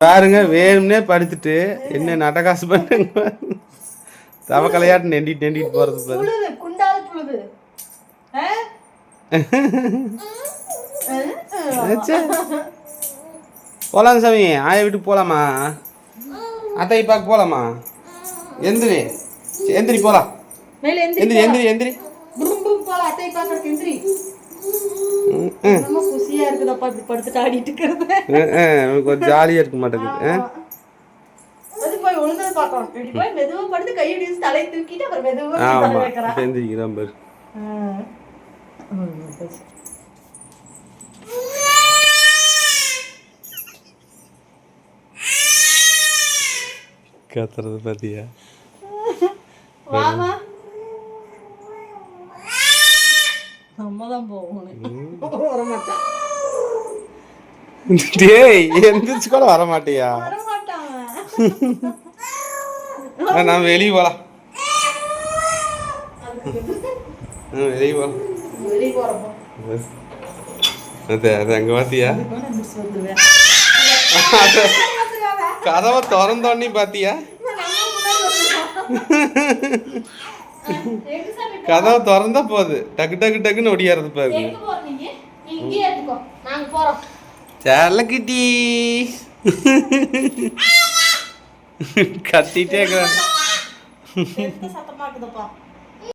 பாருங்க வேணும்னே படுத்துட்டு என்ன நடகாசு பண்ணுங்க தவக்கலையாட்டு நெண்டிட்டு நெண்டிட்டு போறது. போலாம் சாமி ஆய வீட்டுக்கு போலாமா? அத்தை பார்க்க போலாமா? எந்திரி எந்திரி போலாம் எந்திரி எந்திரி எந்திரி எந்திரி. புரும் புரும் போல அத்தை பாக்குறதுக்கு எந்திரி. இருக்குதப்பா இப்படி படுத்துட்டு ஆடிட்டு இருக்கிறது. கொஞ்சம் ஜாலியாக இருக்க மாட்டேங்குது? அது போய் ஒழுங்கா பார்க்கணும். இப்படி போய் மெதுவா படுத்து கையை பிடிச்சு தலையை தூக்கிட்டு அப்புறம் மெதுவா இப்படி தலை ஆமா வைக்கிறா. இப்போ எந்திரிக்கிறான் பாரு. கத்துறது பார்த்தியா நம்ம தான் போகணும் வர மாட்டான் டேய் எந்திரிச்சு கூட வர மாட்டியா நான் வெளியே போலாம். வெளியே போலாம். அது அது அங்கே பார்த்தியா கதவை திறந்தோடனே பார்த்தியா கதவை திறந்தா போகுது டக்கு டக்கு டக்குன்னு ஒடியாறது பாருங்க. செல்லக்கிட்டி கத்திட்டே இருக்கிறான்